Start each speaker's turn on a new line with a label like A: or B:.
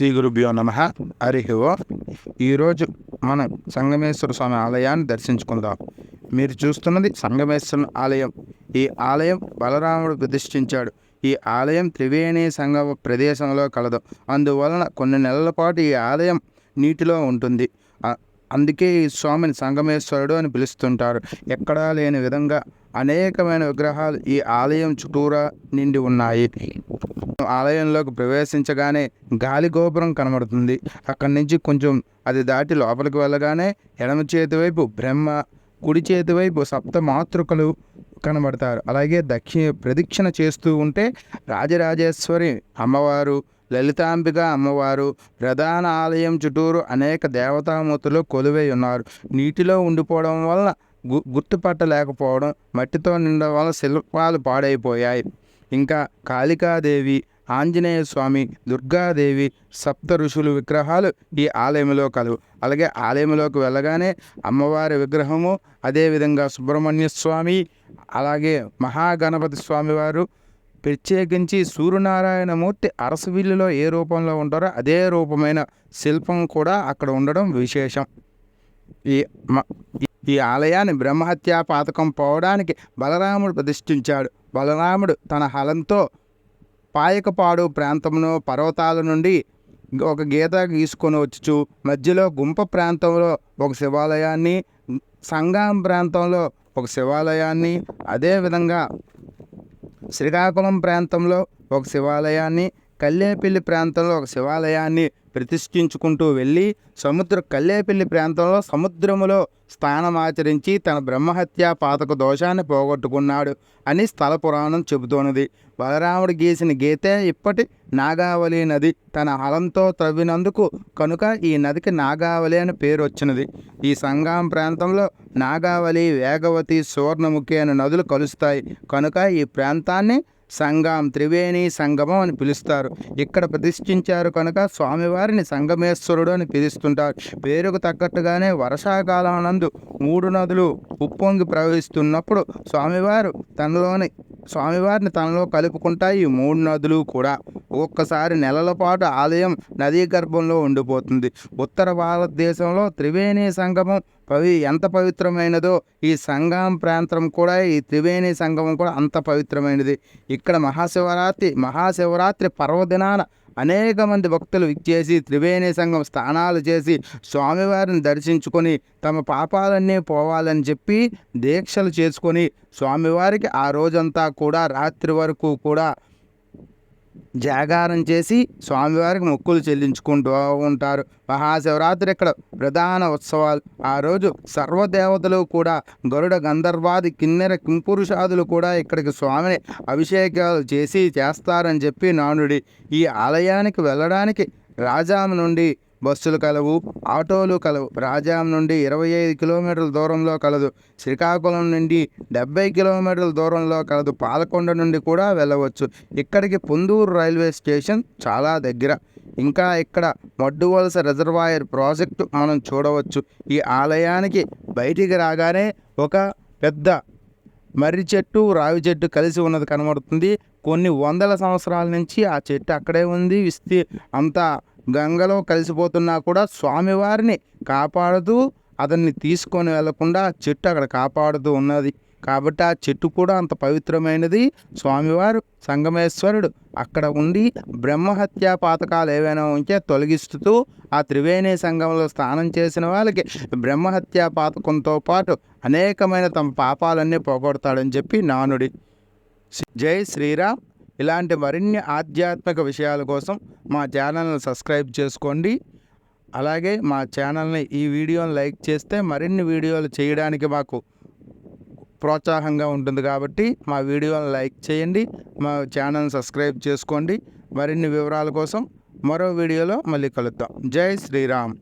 A: శ్రీ గురుభ్యో నమ. హరి ఓ. ఈరోజు మనం సంగమేశ్వర స్వామి ఆలయాన్ని దర్శించుకుందాం. మీరు చూస్తున్నది సంగమేశ్వర ఆలయం. ఈ ఆలయం బలరాముడు ప్రతిష్ఠించాడు. ఈ ఆలయం త్రివేణి సంగమ ప్రదేశంలో కలదు. అందువలన కొన్ని నెలల పాటు ఈ ఆలయం నీటిలో ఉంటుంది. అందుకే ఈ స్వామిని సంగమేశ్వరుడు అని పిలుస్తుంటారు. ఎక్కడా లేని విధంగా అనేకమైన విగ్రహాలు ఈ ఆలయం చుట్టూరా నిండి ఉన్నాయి. ఆలయంలోకి ప్రవేశించగానే గాలి గోపురం కనబడుతుంది. అక్కడి నుంచి కొంచెం అది దాటి లోపలికి వెళ్ళగానే ఎడమ చేతి వైపు బ్రహ్మ కుడి చేతి వైపు సప్త మాతృకలు కనబడతారు. అలాగే దక్షిణ ప్రదక్షిణ చేస్తూ ఉంటే రాజరాజేశ్వరి అమ్మవారు లలితాంబిక అమ్మవారు ప్రధాన ఆలయం చుట్టూరు అనేక దేవతామూర్తులు కొలువై ఉన్నారు. నీటిలో ఉండిపోవడం వల్ల గు గుర్తుపట్టలేకపోవడం మట్టితో నిండడం వల్ల శిల్పాలు పాడైపోయాయి. ఇంకా కాళికాదేవి ఆంజనేయ స్వామి దుర్గాదేవి సప్త ఋషులు విగ్రహాలు ఈ ఆలయంలో కలవు అలాగే ఆలయంలోకి వెళ్ళగానే అమ్మవారి విగ్రహము అదేవిధంగా సుబ్రహ్మణ్య స్వామి అలాగే మహాగణపతి స్వామివారు ప్రత్యేకించి సూర్యనారాయణమూర్తి అరసవిల్లులో ఏ రూపంలో ఉంటారో అదే రూపమైన శిల్పం కూడా అక్కడ ఉండడం విశేషం. ఈ మ- ఈ ఆలయాన్ని బ్రహ్మహత్యా పాతకం పోవడానికి బలరాముడు ప్రతిష్ఠించాడు. బలరాముడు తన హలంతో పాయకపాడు ప్రాంతంలో పర్వతాల నుండి ఒక గీత గీసుకొని వచ్చుచు. మధ్యలో గుంప ప్రాంతంలో ఒక శివాలయాన్ని సంగం ప్రాంతంలో ఒక శివాలయాన్ని అదేవిధంగా శ్రీకాకుళం ప్రాంతంలో ఒక శివాలయాన్ని కల్లేపల్లి ప్రాంతంలో ఒక శివాలయాన్ని ప్రతిష్ఠించుకుంటూ వెళ్ళి సముద్ర కల్లేపల్లి ప్రాంతంలో సముద్రములో స్థానమాచరించి తన బ్రహ్మహత్య పాతక దోషాన్ని పోగొట్టుకున్నాడు అని స్థల పురాణం చెబుతోంది. బలరాముడు గీసిన గీతే ఇప్పటి నాగావళి నది తన హలంతో త్రవ్వినందుకు కనుక ఈ నదికి నాగావళి అని పేరు వచ్చినది. ఈ సంగం ప్రాంతంలో నాగావళి వేగవతి సువర్ణముఖి అనే నదులు కలుస్తాయి. కనుక ఈ ప్రాంతాన్ని సంగం త్రివేణి సంగమం అని పిలుస్తారు. ఇక్కడ ప్రతిష్ఠించారు కనుక స్వామివారిని సంగమేశ్వరుడు అని పిలుస్తుంటారు. పేరుకు తగ్గట్టుగానే వర్షాకాలం నందు మూడు నదులు ఉప్పొంగి ప్రవహిస్తున్నప్పుడు స్వామివారు తనలోని స్వామివారిని తనలో కలుపుకుంటాయి ఈ మూడు నదులు కూడా. ఒక్కసారి నెలల పాటు ఆలయం నదీ గర్భంలో ఉండిపోతుంది. ఉత్తర భారతదేశంలో త్రివేణి సంగమం పవి ఎంత పవిత్రమైనదో ఈ సంగమం ప్రాంతం కూడా ఈ త్రివేణి సంగమం కూడా అంత పవిత్రమైనది. ఇక్కడ మహాశివరాత్రి మహాశివరాత్రి పర్వదినాన అనేక మంది భక్తులు ఇచ్చేసి త్రివేణి సంఘం స్నానాలు చేసి స్వామివారిని దర్శించుకొని తమ పాపాలన్నీ పోవాలని చెప్పి దీక్షలు చేసుకొని స్వామివారికి ఆ రోజంతా కూడా రాత్రి వరకు కూడా జాగారం చేసి స్వామివారికి మొక్కులు చెల్లించుకుంటూ ఉంటారు. మహాశివరాత్రి ఇక్కడ ప్రధాన ఉత్సవాలు. ఆ రోజు సర్వదేవతలు కూడా గరుడ గంధర్వాది కిన్నెర కింపురుషాదులు కూడా ఇక్కడికి స్వామిని అభిషేకాలు చేసి చేస్తారని చెప్పి నానుడి. ఈ ఆలయానికి వెళ్ళడానికి రాజాం నుండి బస్సులు కలవు ఆటోలు కలవు. రాజాం నుండి ఇరవై ఐదు కిలోమీటర్ల దూరంలో కలదు. శ్రీకాకుళం నుండి డెబ్బై కిలోమీటర్ల దూరంలో కలదు. పాలకొండ నుండి కూడా వెళ్ళవచ్చు. ఇక్కడికి పొందూరు రైల్వే స్టేషన్ చాలా దగ్గర. ఇంకా ఇక్కడ మడ్డువలస రిజర్వాయర్ ప్రాజెక్టు మనం చూడవచ్చు. ఈ ఆలయానికి బయటికి రాగానే ఒక పెద్ద మర్రి చెట్టు రావి చెట్టు కలిసి ఉన్నది కనబడుతుంది. కొన్ని వందల సంవత్సరాల నుంచి ఆ చెట్టు అక్కడే ఉంది. విస్తీ అంతా గంగలో కలిసిపోతున్నా కూడా స్వామివారిని కాపాడుతూ అతన్ని తీసుకొని వెళ్ళకుండా చెట్టు అక్కడ కాపాడుతూ ఉన్నది. కాబట్టి ఆ చెట్టు కూడా అంత పవిత్రమైనది. స్వామివారు సంగమేశ్వరుడు అక్కడ ఉండి బ్రహ్మహత్యా పాతకాలు ఏవైనా ఉంటే తొలగిస్తూ ఆ త్రివేణి సంఘంలో స్నానం చేసిన వాళ్ళకి బ్రహ్మహత్యా పాతకంతో పాటు అనేకమైన తమ పాపాలన్నీ పోగొడతాడని చెప్పి నానుడి. జై శ్రీరామ్. ఇలాంటి మరిన్ని ఆధ్యాత్మిక విషయాల కోసం మా ఛానల్ని సబ్స్క్రైబ్ చేసుకోండి. అలాగే మా ఛానల్ని ఈ వీడియోని లైక్ చేస్తే మరిన్ని వీడియోలు చేయడానికి మాకు ప్రోత్సాహంగా ఉంటుంది కాబట్టి మా వీడియోని లైక్ చేయండి మా ఛానల్ని సబ్స్క్రైబ్ చేసుకోండి. మరిన్ని వివరాల కోసం మరో వీడియోలో మళ్ళీ కలుద్దాం. జై శ్రీరామ్.